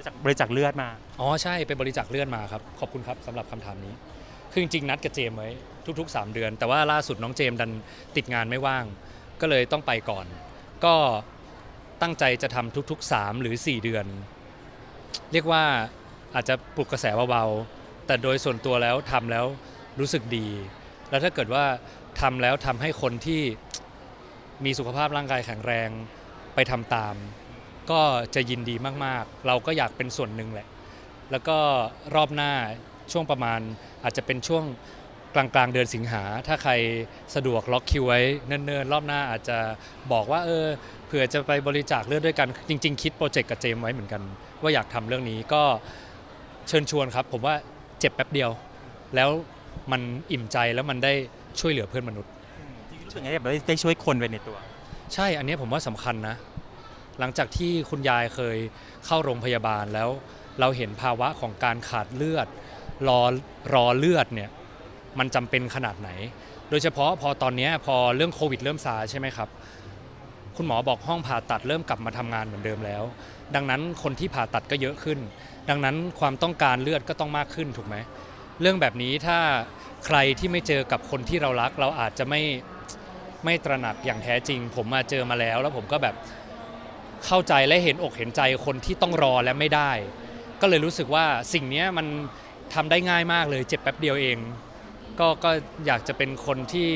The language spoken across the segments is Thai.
บริจาคบริจาคเลือดมา อ๋อใช่ไปบริจาคเลือดมาครับ ขอบคุณครับสำหรับคำถามนี้ คือจริงๆนัดกับเจมไว้ทุก ๆ 3 เดือน แต่ว่าล่าสุดน้องเจมดันติดงานไม่ว่าง ก็เลยต้องไปก่อน ก็ตั้งใจจะทำทุก ๆ 3 หรือ 4 เดือน เรียกว่าอาจจะปลุกกระแสเบาๆแต่โดยส่วนตัวแล้วทำแล้วรู้สึกดี แล้วถ้าเกิดว่าทำแล้วทำให้คนที่ มีสุขภาพร่างกายแข็งแรงไปทำตาม ก็จะยินดีมากๆ เราก็อยากเป็นส่วนหนึ่งแหละ แล้วก็รอบหน้าช่วงประมาณอาจจะเป็นช่วงกลางกลางๆเดือนสิงหา ถ้าใครสะดวกล็อกคิวไว้เนิ่นๆ รอบหน้าอาจจะบอกว่าเออเผื่อจะไปบริจาคเลือดด้วยกัน จริง ๆ คิดโปรเจกต์กับเจมส์ไว้เหมือนกัน ว่าอยากทำเรื่องนี้ก็เชิญชวนครับ ผมว่าเจ็บแป๊บเดียว แล้วมันอิ่มใจแล้วมันได้ช่วยเหลือเพื่อนมนุษย์จริงๆรู้สึกไงแบบได้ได้ช่วยคนไปในตัว ใช่อันเนี้ยผมว่าสำคัญนะ หลังจากที่คุณยายเคยเข้าโรงพยาบาลแล้ว เราเห็นภาวะของการขาดเลือด รอรอเลือดเนี่ยมันจำเป็นขนาดไหน โดยเฉพาะพอตอนนี้พอเรื่องโควิดเริ่มซาใช่ไหมครับ คุณหมอบอกห้องผ่าตัดเริ่มกลับมาทำงานเหมือนเดิมแล้ว ดังนั้นคนที่ผ่าตัดก็เยอะขึ้น ดังนั้นความต้องการเลือดก็ต้องมากขึ้นถูกไหมเรื่องแบบนี้ถ้าใครที่ไม่เจอกับคนที่เรารัก เราอาจจะไม่ไม่ตระหนักอย่างแท้จริง ผมมาเจอมาแล้ว แล้วผมก็แบบ เข้าใจและเห็นอกเห็นใจคนที่ต้องรอและไม่ได้ ก็เลยรู้สึกว่าสิ่งเนี้ยมันทำได้ง่ายมากเลยเจ็บแป๊บเดียวเอง ก็ก็อยากจะเป็นคนที่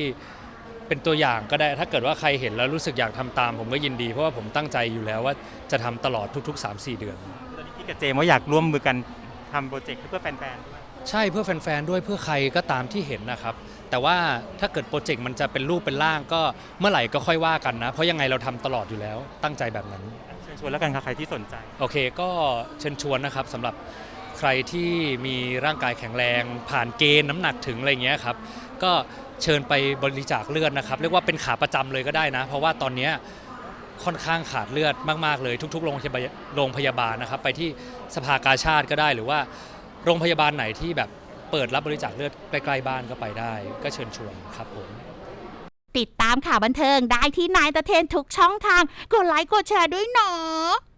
เป็นตัวอย่างก็ได้ ถ้าเกิดว่าใครเห็นแล้วรู้สึกอยากทำตาม ผมก็ยินดีเพราะว่าผมตั้งใจอยู่แล้วว่าจะทำตลอดทุก ๆ 3-4 เดือน ตอนนี้พี่กับเจมส์ว่าอยากร่วมมือกันทำโปรเจกต์เพื่อแฟนๆด้วยใช่เพื่อแฟนๆด้วยเพื่อใครก็ตามที่เห็นนะครับ แต่ว่าถ้าเกิดโปรเจกต์มันจะเป็นรูปเป็นร่างก็เมื่อไหร่ก็ค่อยว่ากันนะ เพราะยังไงเราทำตลอดอยู่แล้วตั้งใจแบบนั้น เชิญชวนแล้วกันค่ะใครที่สนใจ โอเคก็เชิญชวนนะครับสำหรับใครที่มีร่างกายแข็งแรง ผ่านเกณฑ์น้ำหนักถึงอะไรเงี้ยครับก็เชิญไปบริจาคเลือดนะครับ เรียกว่าเป็นขาประจำเลยก็ได้นะ เพราะว่าตอนเนี้ยค่อนข้างขาดเลือดมาก ๆ เลยทุก ๆ โรงพยาบาลโรงพยาบาลนะครับ ไปที่สภากาชาติก็ได้หรือว่า โรงพยาบาลไหนที่แบบ เปิดรับบริจาคเลือดใกล้ๆบ้านก็ไปได้ ก็เชิญชวนครับผม ติดตามข่าวบันเทิงได้ที่นายตะเทนทุกช่องทาง กดไลค์กดแชร์ด้วยเนาะ